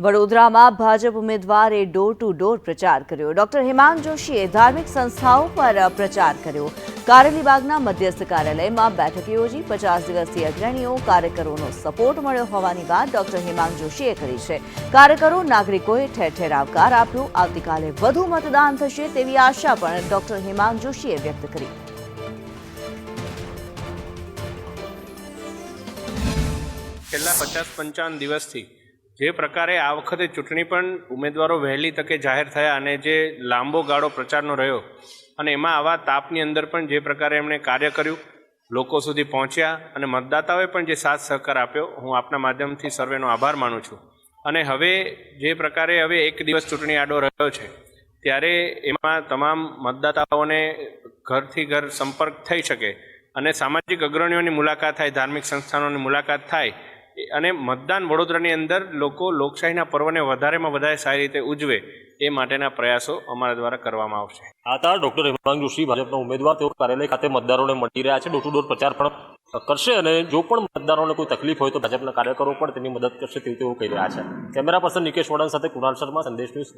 વડોદરામાં ભાજપ ઉમેદવારે door to door પ્રચાર કર્યો. ડોક્ટર હેમાંગ જોશીએ ધાર્મિક સંસ્થાઓ પર પ્રચાર કર્યો. કારેલીબાગના મધ્યસ્થ કાર્યાલયમાં બેઠક યોજી પચાસ દિવસથી અગ્રણીઓ કાર્યકરોનો સપોર્ટ મળ્યો હોવાની વાત ડોક્ટર હેમાંગ જોશીએ કરી છે. કાર્યકરો, નાગરિકોએ ઠેર ઠેર આવકાર આપ્યો. આવતીકાલે વધુ મતદાન થશે તેવી આશા પણ ડોક્ટર હેમાંગ જોશીએ વ્યક્ત કરી. છેલ્લા પચાસ પંચાવન દિવસથી જે પ્રકારે આ વખતે ચૂંટણી પણ ઉમેદવારો વહેલી તકે જાહેર થયા અને જે લાંબો ગાળો પ્રચારનો રહ્યો અને એમાં આવા તાપની અંદર પણ જે પ્રકારે એમણે કાર્ય કર્યું, લોકો સુધી પહોંચ્યા અને મતદાતાઓએ પણ જે સાથ સહકાર આપ્યો, હું આપના માધ્યમથી સર્વેનો આભાર માનું છું. અને હવે જે પ્રકારે હવે એક દિવસ ચૂંટણી આડો રહ્યો છે, ત્યારે એમાં તમામ મતદાતાઓને ઘરથી ઘર સંપર્ક થઈ શકે અને સામાજિક અગ્રણીઓની મુલાકાત થાય, ધાર્મિક સંસ્થાનોની મુલાકાત થાય અને મતદાન વડોદરાની અંદર લોકો લોકશાહીના પર્વને વધારેમાં વધારે સારી રીતે ઉજવે એ માટેના પ્રયાસો અમારા દ્વારા કરવામાં આવશે. આ તાર ડોક્ટર હેમાંગ જોશી, ભાજપના ઉમેદવાર, તેઓ કાર્યાલય ખાતે મતદારોને મળી રહ્યા છે. ડોર ટુ ડોર પ્રચાર પણ કરશે અને જો પણ મતદારોને કોઈ તકલીફ હોય તો ભાજપના કાર્યકરો પણ તેની મદદ કરશે તેવું તેઓ કહી રહ્યા છે. કેમેરા પર્સન નિકેશ વડન સાથે કુણાલ શર્મા, સંદેશ ન્યૂઝ